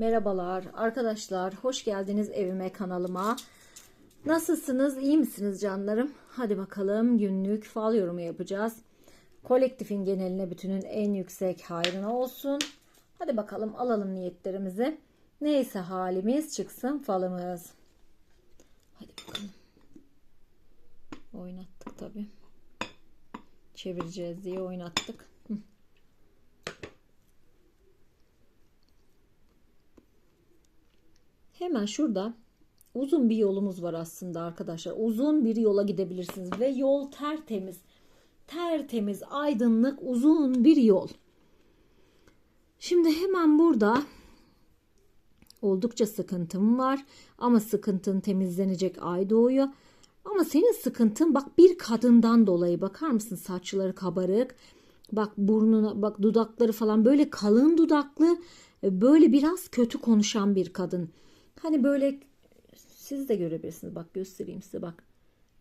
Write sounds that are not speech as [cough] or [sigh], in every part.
Merhabalar arkadaşlar, hoş geldiniz evime kanalıma. Nasılsınız, iyi misiniz canlarım? Hadi bakalım günlük fal yorumu yapacağız. Kolektifin geneline bütünün en yüksek hayrına olsun. Hadi bakalım alalım niyetlerimizi. Neyse halimiz çıksın falımız. Hadi bakalım. Oynattık tabi. Çevireceğiz diye oynattık. Hemen şurada uzun bir yolumuz var aslında arkadaşlar. Uzun bir yola gidebilirsiniz ve yol tertemiz. Tertemiz, aydınlık, uzun bir yol. Şimdi hemen burada oldukça sıkıntım var ama sıkıntın temizlenecek ay doğuyor. Ama senin sıkıntın bak bir kadından dolayı bakar mısın saçları kabarık. Bak burnuna bak dudakları falan böyle kalın dudaklı böyle biraz kötü konuşan bir kadın. Hani böyle siz de görebilirsiniz. Bak göstereyim size bak.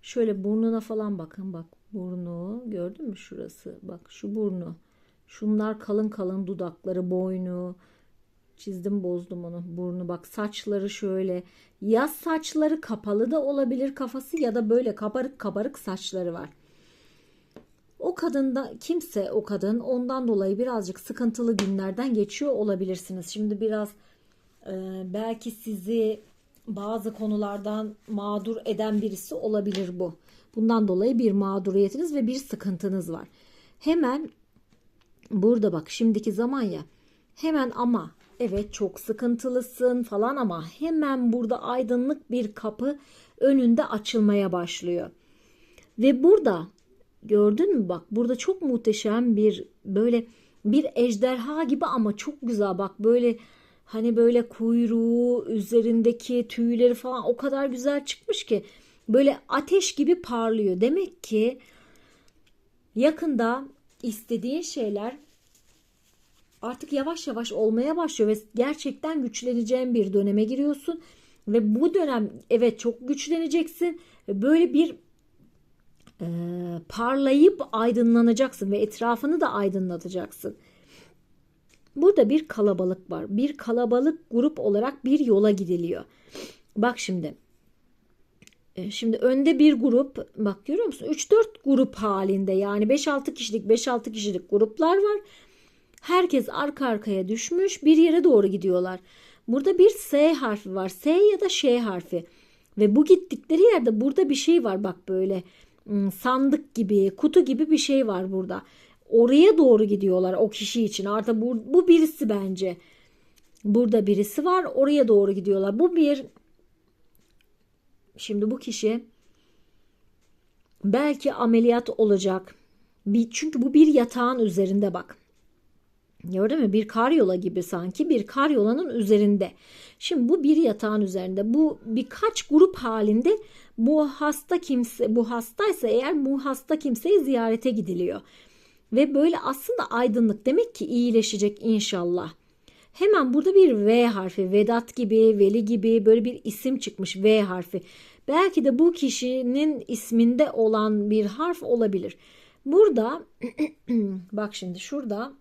Şöyle burnuna falan bakın bak. Burnu gördün mü şurası? Bak şu burnu. Şunlar kalın kalın dudakları, boynu. Çizdim bozdum onu. Burnu bak saçları şöyle. Ya saçları kapalı da olabilir kafası ya da böyle kabarık kabarık saçları var. O kadında kimse o kadın ondan dolayı birazcık sıkıntılı günlerden geçiyor olabilirsiniz. Şimdi biraz belki sizi bazı konulardan mağdur eden birisi olabilir bu. Bundan dolayı bir mağduriyetiniz ve bir sıkıntınız var. Hemen burada bak şimdiki zaman ya hemen ama evet çok sıkıntılısın falan ama hemen burada aydınlık bir kapı önünde açılmaya başlıyor. Ve burada gördün mü bak burada çok muhteşem bir böyle bir ejderha gibi ama çok güzel bak böyle Hani böyle kuyruğu, üzerindeki tüyleri falan o kadar güzel çıkmış ki böyle ateş gibi parlıyor. Demek ki yakında istediğin şeyler artık yavaş yavaş olmaya başlıyor ve gerçekten güçleneceğin bir döneme giriyorsun ve bu dönem evet çok güçleneceksin. Böyle bir e, parlayıp aydınlanacaksın ve etrafını da aydınlatacaksın. Burada bir kalabalık var. Bir kalabalık grup olarak bir yola gidiliyor. Bak şimdi. E, şimdi önde bir grup bak görüyor musun? 3-4 grup halinde yani 5-6 kişilik 5-6 kişilik gruplar var. Herkes arka arkaya düşmüş bir yere doğru gidiyorlar. Burada bir S harfi var. S ya da Ş harfi. Ve bu gittikleri yerde burada bir şey var bak böyle hmm, sandık gibi kutu gibi bir şey var burada oraya doğru gidiyorlar o kişi için. Artık bu, bu birisi bence. Burada birisi var oraya doğru gidiyorlar. Bu bir şimdi bu kişi belki ameliyat olacak. Bir, çünkü bu bir yatağın üzerinde bak. Gördün mü? Bir karyola gibi sanki bir karyolanın üzerinde. Şimdi bu bir yatağın üzerinde. Bu birkaç grup halinde bu hasta kimse bu hastaysa eğer bu hasta kimseyi ziyarete gidiliyor. Ve böyle aslında aydınlık demek ki iyileşecek inşallah. Hemen burada bir V harfi, Vedat gibi, Veli gibi böyle bir isim çıkmış V harfi. Belki de bu kişinin isminde olan bir harf olabilir. Burada [clears throat] bak şimdi şurada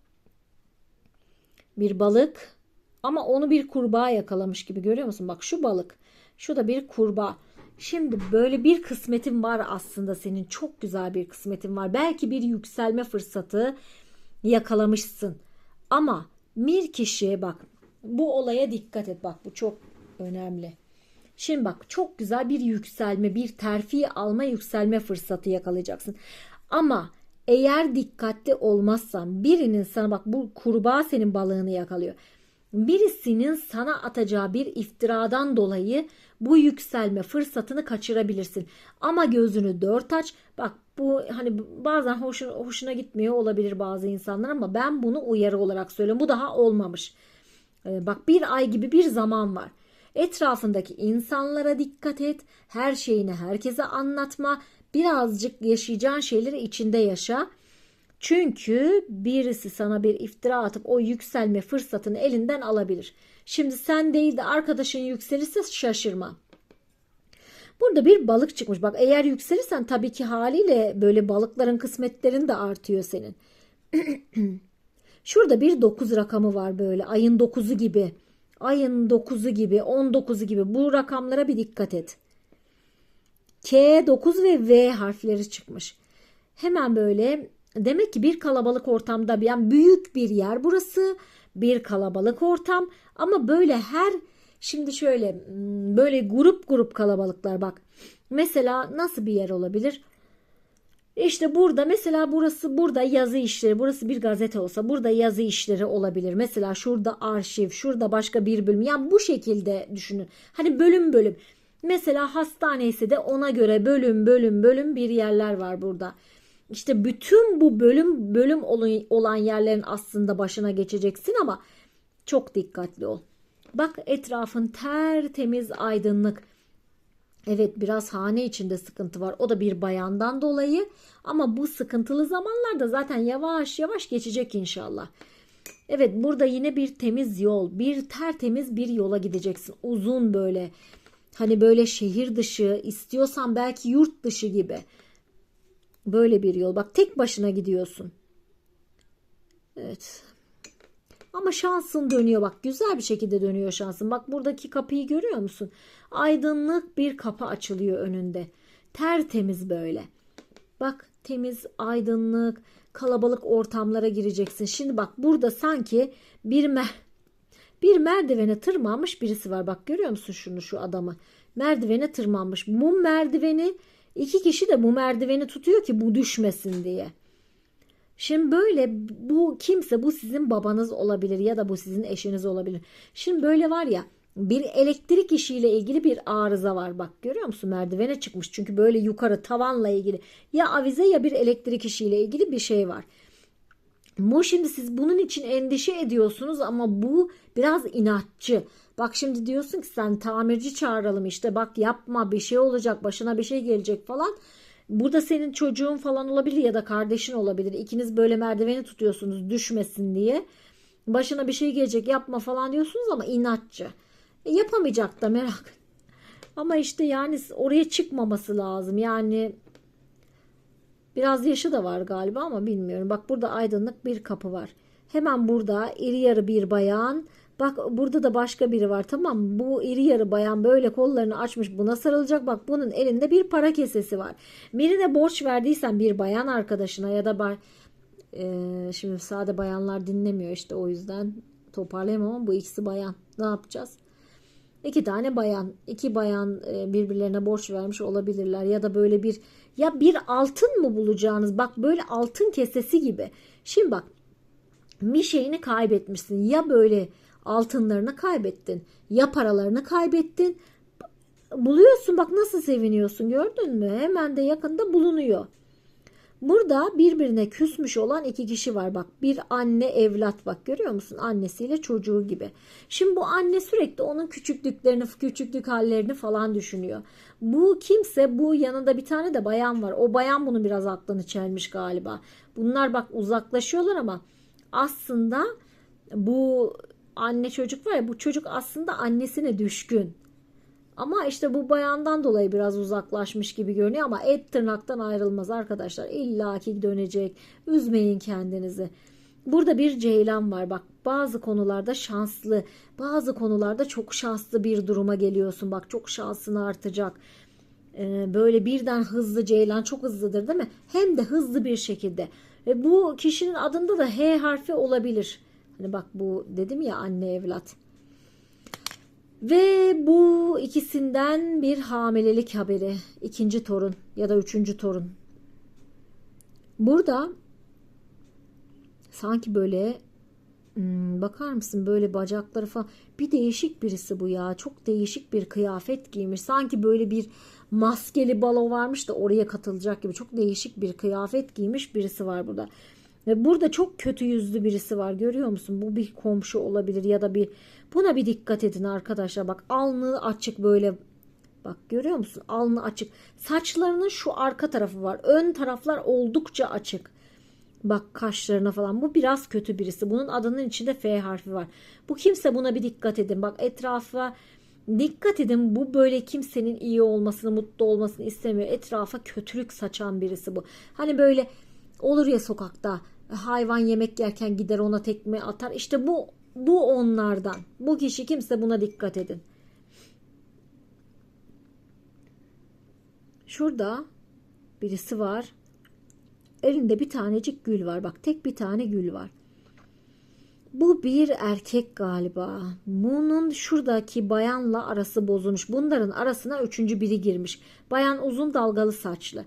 bir balık ama onu bir kurbağa yakalamış gibi görüyor musun? Bak şu balık. Şu da bir kurbağa. Şimdi böyle bir kısmetin var aslında senin. Çok güzel bir kısmetin var. Belki bir yükselme fırsatı yakalamışsın. Ama bir kişiye bak bu olaya dikkat et. Bak bu çok önemli. Şimdi bak çok güzel bir yükselme, bir terfi alma yükselme fırsatı yakalayacaksın. Ama eğer dikkatli olmazsan birinin sana bak bu kurbağa senin balığını yakalıyor birisinin sana atacağı bir iftiradan dolayı bu yükselme fırsatını kaçırabilirsin. Ama gözünü dört aç. Bak bu hani bazen hoşuna, hoşuna gitmiyor olabilir bazı insanlar ama ben bunu uyarı olarak söylüyorum. Bu daha olmamış. Ee, bak bir ay gibi bir zaman var. Etrafındaki insanlara dikkat et. Her şeyini herkese anlatma. Birazcık yaşayacağın şeyleri içinde yaşa. Çünkü birisi sana bir iftira atıp o yükselme fırsatını elinden alabilir. Şimdi sen değil de arkadaşın yükselirse şaşırma. Burada bir balık çıkmış. Bak eğer yükselirsen tabii ki haliyle böyle balıkların kısmetlerin de artıyor senin. [clears throat] Şurada bir 9 rakamı var böyle ayın 9'u gibi. Ayın 9'u gibi 19'u gibi bu rakamlara bir dikkat et. K, 9 ve V harfleri çıkmış. Hemen böyle demek ki bir kalabalık ortamda yani büyük bir yer burası. Bir kalabalık ortam ama böyle her şimdi şöyle hmm, böyle grup grup kalabalıklar bak. Mesela nasıl bir yer olabilir? İşte burada mesela burası burada yazı işleri burası bir gazete olsa burada yazı işleri olabilir. Mesela şurada arşiv şurada başka bir bölüm yani bu şekilde düşünün. Hani bölüm bölüm. Mesela hastane ise de ona göre bölüm bölüm bölüm bir yerler var burada. İşte bütün bu bölüm bölüm olan yerlerin aslında başına geçeceksin ama çok dikkatli ol. Bak etrafın tertemiz aydınlık. Evet biraz hane içinde sıkıntı var. O da bir bayandan dolayı. Ama bu sıkıntılı zamanlarda zaten yavaş yavaş geçecek inşallah. Evet burada yine bir temiz yol, bir tertemiz bir yola gideceksin. Uzun böyle hani böyle şehir dışı istiyorsan belki yurt dışı gibi. Böyle bir yol. Bak tek başına gidiyorsun. Evet. Ama şansın dönüyor bak güzel bir şekilde dönüyor şansın. Bak buradaki kapıyı görüyor musun? Aydınlık bir kapı açılıyor önünde. Tertemiz böyle. Bak temiz, aydınlık, kalabalık ortamlara gireceksin. Şimdi bak burada sanki bir mer bir merdivene tırmanmış birisi var. Bak görüyor musun şunu şu adamı? Merdivene tırmanmış. Bu merdiveni iki kişi de bu merdiveni tutuyor ki bu düşmesin diye. Şimdi böyle bu kimse bu sizin babanız olabilir ya da bu sizin eşiniz olabilir. Şimdi böyle var ya bir elektrik işiyle ilgili bir arıza var. Bak görüyor musun merdivene çıkmış. Çünkü böyle yukarı tavanla ilgili ya avize ya bir elektrik işiyle ilgili bir şey var. Bu şimdi siz bunun için endişe ediyorsunuz ama bu biraz inatçı. Bak şimdi diyorsun ki sen tamirci çağıralım işte bak yapma bir şey olacak başına bir şey gelecek falan. Burada senin çocuğun falan olabilir ya da kardeşin olabilir. İkiniz böyle merdiveni tutuyorsunuz düşmesin diye. Başına bir şey gelecek yapma falan diyorsunuz ama inatçı. E, yapamayacak da merak. Ama işte yani oraya çıkmaması lazım. Yani biraz yaşı da var galiba ama bilmiyorum. Bak burada aydınlık bir kapı var. Hemen burada iri yarı bir bayan Bak burada da başka biri var tamam Bu iri yarı bayan böyle kollarını açmış buna sarılacak. Bak bunun elinde bir para kesesi var. Birine borç verdiysen bir bayan arkadaşına ya da bar, ee, şimdi sade bayanlar dinlemiyor işte o yüzden toparlayamam ama bu ikisi bayan. Ne yapacağız? İki tane bayan, iki bayan e, birbirlerine borç vermiş olabilirler ya da böyle bir ya bir altın mı bulacağınız bak böyle altın kesesi gibi. Şimdi bak bir şeyini kaybetmişsin ya böyle altınlarını kaybettin. Ya paralarını kaybettin. Buluyorsun bak nasıl seviniyorsun gördün mü? Hemen de yakında bulunuyor. Burada birbirine küsmüş olan iki kişi var bak. Bir anne evlat bak görüyor musun? Annesiyle çocuğu gibi. Şimdi bu anne sürekli onun küçüklüklerini, küçüklük hallerini falan düşünüyor. Bu kimse bu yanında bir tane de bayan var. O bayan bunu biraz aklını çelmiş galiba. Bunlar bak uzaklaşıyorlar ama aslında bu anne çocuk var ya bu çocuk aslında annesine düşkün. Ama işte bu bayandan dolayı biraz uzaklaşmış gibi görünüyor ama et tırnaktan ayrılmaz arkadaşlar. İlla ki dönecek. Üzmeyin kendinizi. Burada bir ceylan var. Bak bazı konularda şanslı, bazı konularda çok şanslı bir duruma geliyorsun. Bak çok şansın artacak. Ee, böyle birden hızlı ceylan çok hızlıdır değil mi? Hem de hızlı bir şekilde. Ve bu kişinin adında da H harfi olabilir. Hani bak bu dedim ya anne evlat. Ve bu ikisinden bir hamilelik haberi. ikinci torun ya da üçüncü torun. Burada sanki böyle hmm, bakar mısın böyle bacakları falan bir değişik birisi bu ya çok değişik bir kıyafet giymiş sanki böyle bir maskeli balo varmış da oraya katılacak gibi çok değişik bir kıyafet giymiş birisi var burada ve burada çok kötü yüzlü birisi var görüyor musun? Bu bir komşu olabilir ya da bir buna bir dikkat edin arkadaşlar. Bak alnı açık böyle Bak görüyor musun? Alnı açık. Saçlarının şu arka tarafı var. Ön taraflar oldukça açık. Bak kaşlarına falan. Bu biraz kötü birisi. Bunun adının içinde F harfi var. Bu kimse buna bir dikkat edin. Bak etrafa dikkat edin. Bu böyle kimsenin iyi olmasını, mutlu olmasını istemiyor. Etrafa kötülük saçan birisi bu. Hani böyle olur ya sokakta hayvan yemek yerken gider ona tekme atar. İşte bu Bu onlardan. Bu kişi kimse buna dikkat edin. Şurada birisi var. Elinde bir tanecik gül var. Bak tek bir tane gül var. Bu bir erkek galiba. Bunun şuradaki bayanla arası bozulmuş. Bunların arasına üçüncü biri girmiş. Bayan uzun dalgalı saçlı.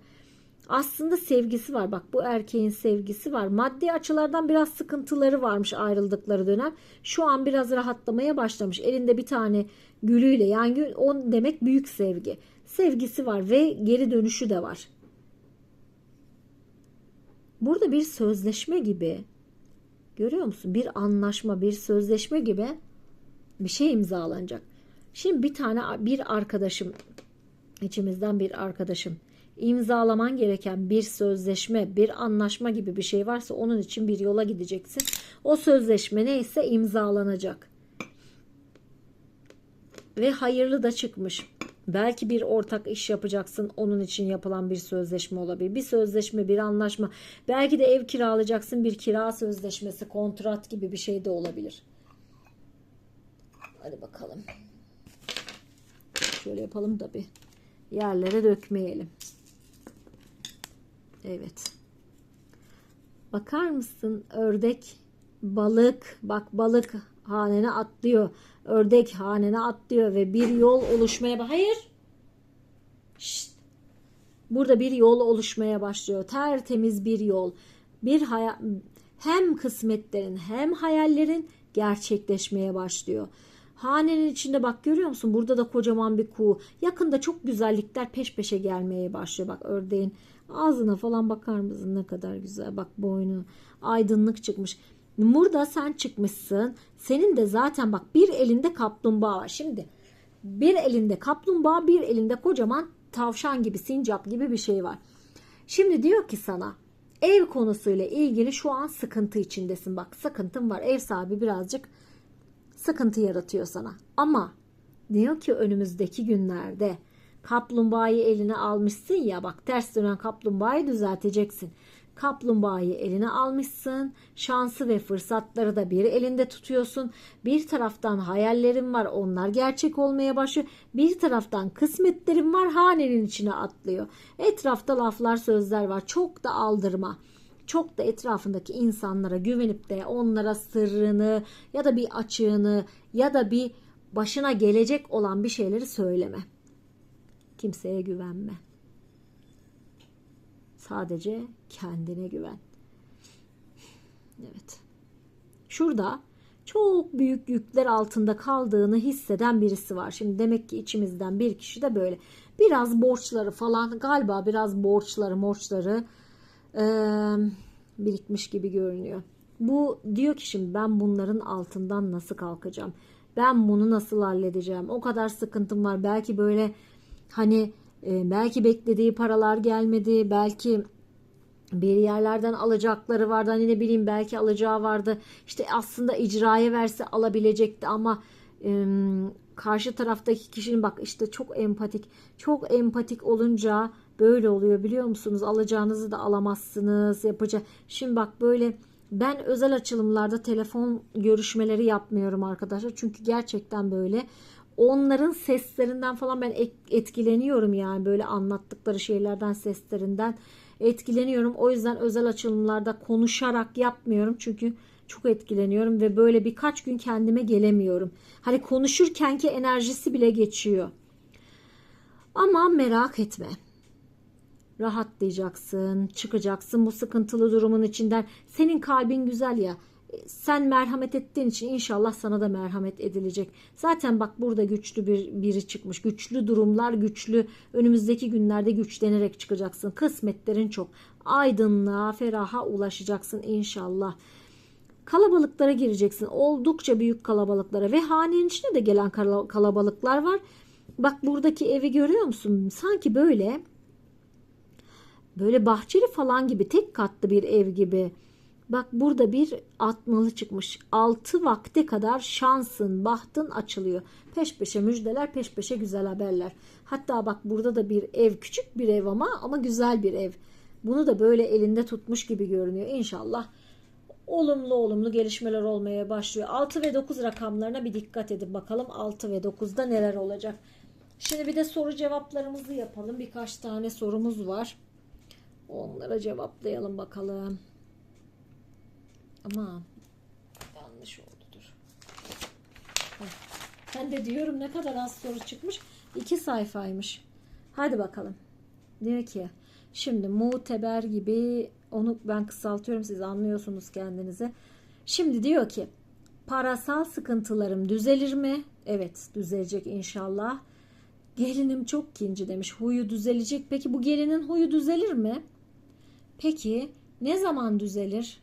Aslında sevgisi var. Bak bu erkeğin sevgisi var. Maddi açılardan biraz sıkıntıları varmış ayrıldıkları dönem. Şu an biraz rahatlamaya başlamış. Elinde bir tane gülüyle yani on demek büyük sevgi. Sevgisi var ve geri dönüşü de var. Burada bir sözleşme gibi görüyor musun? Bir anlaşma, bir sözleşme gibi bir şey imzalanacak. Şimdi bir tane bir arkadaşım içimizden bir arkadaşım imzalaman gereken bir sözleşme, bir anlaşma gibi bir şey varsa onun için bir yola gideceksin. O sözleşme neyse imzalanacak. Ve hayırlı da çıkmış. Belki bir ortak iş yapacaksın. Onun için yapılan bir sözleşme olabilir. Bir sözleşme, bir anlaşma. Belki de ev kiralayacaksın. Bir kira sözleşmesi, kontrat gibi bir şey de olabilir. Hadi bakalım. Şöyle yapalım da bir yerlere dökmeyelim. Evet. Bakar mısın ördek, balık, bak balık hanene atlıyor. Ördek hanene atlıyor ve bir yol oluşmaya hayır. Şşt. Burada bir yol oluşmaya başlıyor. Tertemiz bir yol. Bir hayal hem kısmetlerin hem hayallerin gerçekleşmeye başlıyor. Hanenin içinde bak görüyor musun? Burada da kocaman bir kuğu. Yakında çok güzellikler peş peşe gelmeye başlıyor. Bak ördeğin ağzına falan bakar mısın? Ne kadar güzel. Bak boynu aydınlık çıkmış. Burada sen çıkmışsın. Senin de zaten bak bir elinde kaplumbağa var. Şimdi bir elinde kaplumbağa bir elinde kocaman tavşan gibi sincap gibi bir şey var. Şimdi diyor ki sana ev konusuyla ilgili şu an sıkıntı içindesin. Bak sıkıntın var. Ev sahibi birazcık sıkıntı yaratıyor sana. Ama diyor ki önümüzdeki günlerde kaplumbağayı eline almışsın ya bak ters dönen kaplumbağayı düzelteceksin. Kaplumbağayı eline almışsın. Şansı ve fırsatları da bir elinde tutuyorsun. Bir taraftan hayallerin var onlar gerçek olmaya başlıyor. Bir taraftan kısmetlerin var hanenin içine atlıyor. Etrafta laflar sözler var. Çok da aldırma çok da etrafındaki insanlara güvenip de onlara sırrını ya da bir açığını ya da bir başına gelecek olan bir şeyleri söyleme. Kimseye güvenme. Sadece kendine güven. Evet. Şurada çok büyük yükler altında kaldığını hisseden birisi var. Şimdi demek ki içimizden bir kişi de böyle. Biraz borçları falan galiba biraz borçları borçları e, birikmiş gibi görünüyor. Bu diyor ki şimdi ben bunların altından nasıl kalkacağım? Ben bunu nasıl halledeceğim? O kadar sıkıntım var. Belki böyle hani e, belki beklediği paralar gelmedi. Belki bir yerlerden alacakları vardı. Hani ne bileyim belki alacağı vardı. İşte aslında icraya verse alabilecekti ama e, karşı taraftaki kişinin bak işte çok empatik. Çok empatik olunca böyle oluyor biliyor musunuz? Alacağınızı da alamazsınız. Yapacak. Şimdi bak böyle ben özel açılımlarda telefon görüşmeleri yapmıyorum arkadaşlar. Çünkü gerçekten böyle onların seslerinden falan ben etkileniyorum yani böyle anlattıkları şeylerden seslerinden etkileniyorum. O yüzden özel açılımlarda konuşarak yapmıyorum. Çünkü çok etkileniyorum ve böyle birkaç gün kendime gelemiyorum. Hani konuşurkenki enerjisi bile geçiyor. Ama merak etme. Rahatlayacaksın, çıkacaksın bu sıkıntılı durumun içinden. Senin kalbin güzel ya sen merhamet ettiğin için inşallah sana da merhamet edilecek. Zaten bak burada güçlü bir biri çıkmış. Güçlü durumlar, güçlü önümüzdeki günlerde güçlenerek çıkacaksın. Kısmetlerin çok. Aydınlığa, feraha ulaşacaksın inşallah. Kalabalıklara gireceksin. Oldukça büyük kalabalıklara ve hanenin içine de gelen kalabalıklar var. Bak buradaki evi görüyor musun? Sanki böyle böyle bahçeli falan gibi tek katlı bir ev gibi Bak burada bir atmalı çıkmış. Altı vakte kadar şansın, bahtın açılıyor. Peş peşe müjdeler, peş peşe güzel haberler. Hatta bak burada da bir ev, küçük bir ev ama ama güzel bir ev. Bunu da böyle elinde tutmuş gibi görünüyor. İnşallah olumlu olumlu gelişmeler olmaya başlıyor. 6 ve 9 rakamlarına bir dikkat edin bakalım 6 ve 9'da neler olacak. Şimdi bir de soru cevaplarımızı yapalım. Birkaç tane sorumuz var. Onlara cevaplayalım bakalım. Ama yanlış oldu dur. Heh. Ben de diyorum ne kadar az soru çıkmış. İki sayfaymış. Hadi bakalım. Diyor ki şimdi muteber gibi onu ben kısaltıyorum siz anlıyorsunuz kendinize. Şimdi diyor ki parasal sıkıntılarım düzelir mi? Evet düzelecek inşallah. Gelinim çok kinci demiş. Huyu düzelecek. Peki bu gelinin huyu düzelir mi? Peki ne zaman düzelir?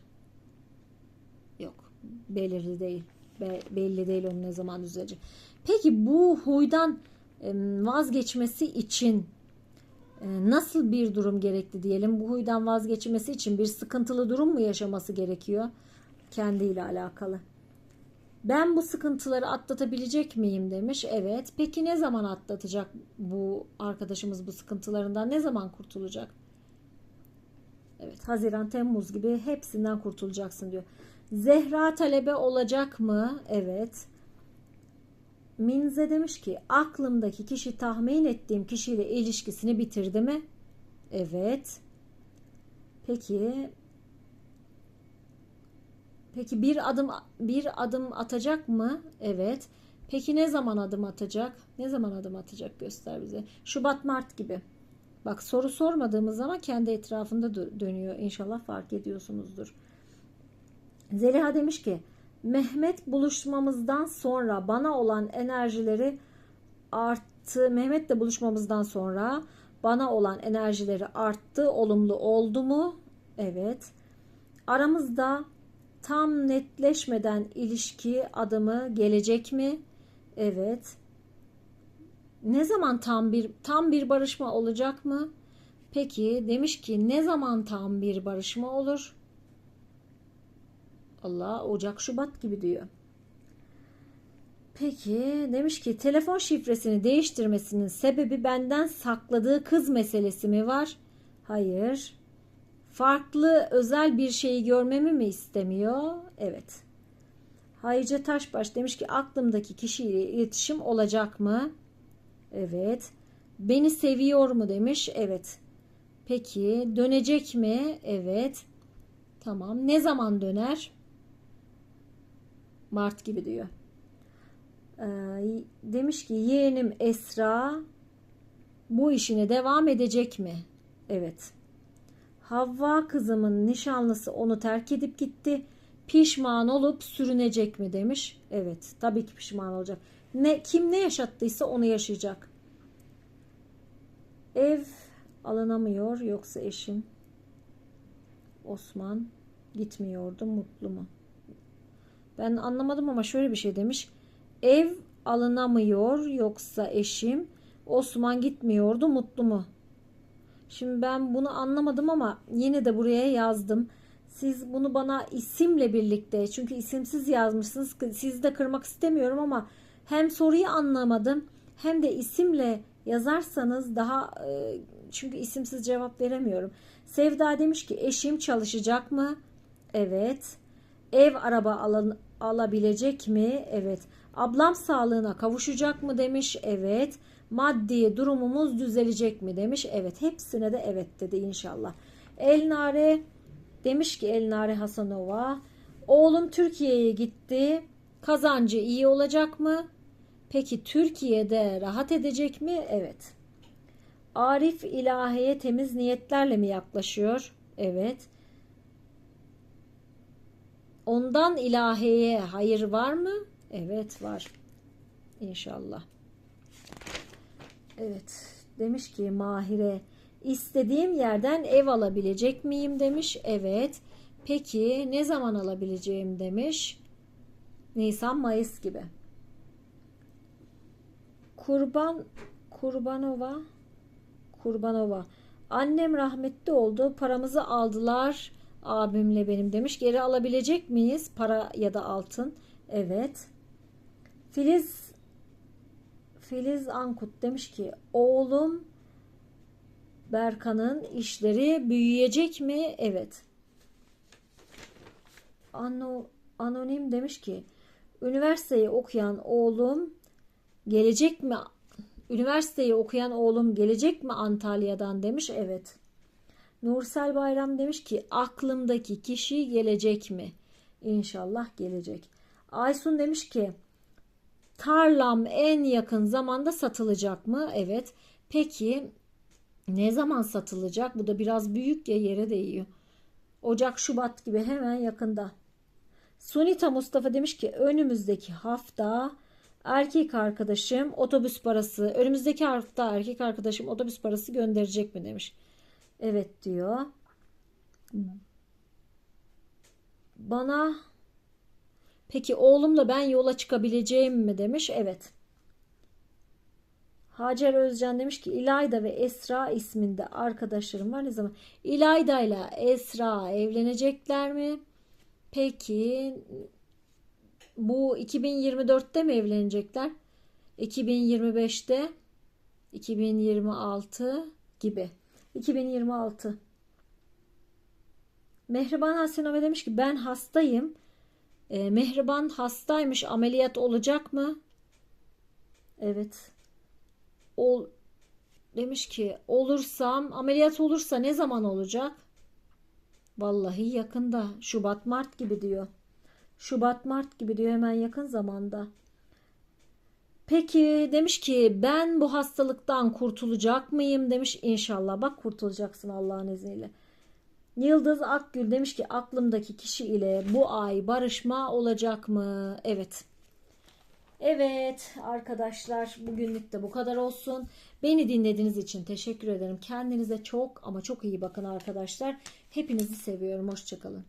Belirli değil. Be- belli değil onun ne zaman düzelecek. Peki bu huydan vazgeçmesi için e, nasıl bir durum gerekli diyelim? Bu huydan vazgeçmesi için bir sıkıntılı durum mu yaşaması gerekiyor? Kendiyle alakalı. Ben bu sıkıntıları atlatabilecek miyim demiş. Evet. Peki ne zaman atlatacak bu arkadaşımız bu sıkıntılarından? Ne zaman kurtulacak? Evet. Haziran, Temmuz gibi hepsinden kurtulacaksın diyor. Zehra talebe olacak mı? Evet. Minze demiş ki aklımdaki kişi tahmin ettiğim kişiyle ilişkisini bitirdi mi? Evet. Peki Peki bir adım bir adım atacak mı? Evet. Peki ne zaman adım atacak? Ne zaman adım atacak göster bize. Şubat Mart gibi. Bak soru sormadığımız zaman kendi etrafında dö- dönüyor. İnşallah fark ediyorsunuzdur. Zeliha demiş ki Mehmet buluşmamızdan sonra bana olan enerjileri arttı. Mehmet'le buluşmamızdan sonra bana olan enerjileri arttı. Olumlu oldu mu? Evet. Aramızda tam netleşmeden ilişki adımı gelecek mi? Evet. Ne zaman tam bir tam bir barışma olacak mı? Peki demiş ki ne zaman tam bir barışma olur? Allah Ocak Şubat gibi diyor. Peki demiş ki telefon şifresini değiştirmesinin sebebi benden sakladığı kız meselesi mi var? Hayır. Farklı özel bir şeyi görmemi mi istemiyor? Evet. Hayce Taşbaş demiş ki aklımdaki kişiyle iletişim olacak mı? Evet. Beni seviyor mu demiş. Evet. Peki dönecek mi? Evet. Tamam. Ne zaman döner? Mart gibi diyor. Ee, demiş ki yeğenim Esra bu işine devam edecek mi? Evet. Havva kızımın nişanlısı onu terk edip gitti. Pişman olup sürünecek mi demiş. Evet, tabii ki pişman olacak. Ne kim ne yaşattıysa onu yaşayacak. Ev alınamıyor yoksa eşim Osman gitmiyordu mutlu mu? Ben anlamadım ama şöyle bir şey demiş. Ev alınamıyor yoksa eşim Osman gitmiyordu mutlu mu? Şimdi ben bunu anlamadım ama yine de buraya yazdım. Siz bunu bana isimle birlikte çünkü isimsiz yazmışsınız. Sizi de kırmak istemiyorum ama hem soruyu anlamadım hem de isimle yazarsanız daha e, çünkü isimsiz cevap veremiyorum. Sevda demiş ki eşim çalışacak mı? Evet. Ev araba alın, alabilecek mi? Evet. Ablam sağlığına kavuşacak mı demiş. Evet. Maddi durumumuz düzelecek mi demiş. Evet. Hepsine de evet dedi inşallah. Elnare demiş ki Elnare Hasanova oğlum Türkiye'ye gitti. Kazancı iyi olacak mı? Peki Türkiye'de rahat edecek mi? Evet. Arif ilaheye temiz niyetlerle mi yaklaşıyor? Evet. Ondan ilaheye hayır var mı? Evet var. İnşallah. Evet. Demiş ki Mahire istediğim yerden ev alabilecek miyim demiş. Evet. Peki ne zaman alabileceğim demiş. Nisan Mayıs gibi. Kurban Kurbanova Kurbanova Annem rahmetli oldu. Paramızı aldılar abimle benim demiş. Geri alabilecek miyiz? Para ya da altın. Evet. Filiz Filiz Ankut demiş ki oğlum Berkan'ın işleri büyüyecek mi? Evet. Ano, anonim demiş ki üniversiteyi okuyan oğlum gelecek mi? Üniversiteyi okuyan oğlum gelecek mi Antalya'dan demiş. Evet. Nursel Bayram demiş ki aklımdaki kişi gelecek mi? İnşallah gelecek. Aysun demiş ki tarlam en yakın zamanda satılacak mı? Evet. Peki ne zaman satılacak? Bu da biraz büyük ya yere değiyor. Ocak, Şubat gibi hemen yakında. Sunita Mustafa demiş ki önümüzdeki hafta erkek arkadaşım otobüs parası önümüzdeki hafta erkek arkadaşım otobüs parası gönderecek mi demiş. Evet diyor. Bana peki oğlumla ben yola çıkabileceğim mi demiş. Evet. Hacer Özcan demiş ki İlayda ve Esra isminde arkadaşlarım var ne zaman? İlayda ile Esra evlenecekler mi? Peki bu 2024'te mi evlenecekler? 2025'te 2026 gibi. 2026. Mehriban Hasenove demiş ki ben hastayım. E, Mehriban hastaymış ameliyat olacak mı? Evet. Ol, demiş ki olursam ameliyat olursa ne zaman olacak? Vallahi yakında. Şubat Mart gibi diyor. Şubat Mart gibi diyor hemen yakın zamanda. Peki demiş ki ben bu hastalıktan kurtulacak mıyım demiş. İnşallah bak kurtulacaksın Allah'ın izniyle. Yıldız Akgül demiş ki aklımdaki kişi ile bu ay barışma olacak mı? Evet. Evet arkadaşlar bugünlük de bu kadar olsun. Beni dinlediğiniz için teşekkür ederim. Kendinize çok ama çok iyi bakın arkadaşlar. Hepinizi seviyorum. Hoşçakalın.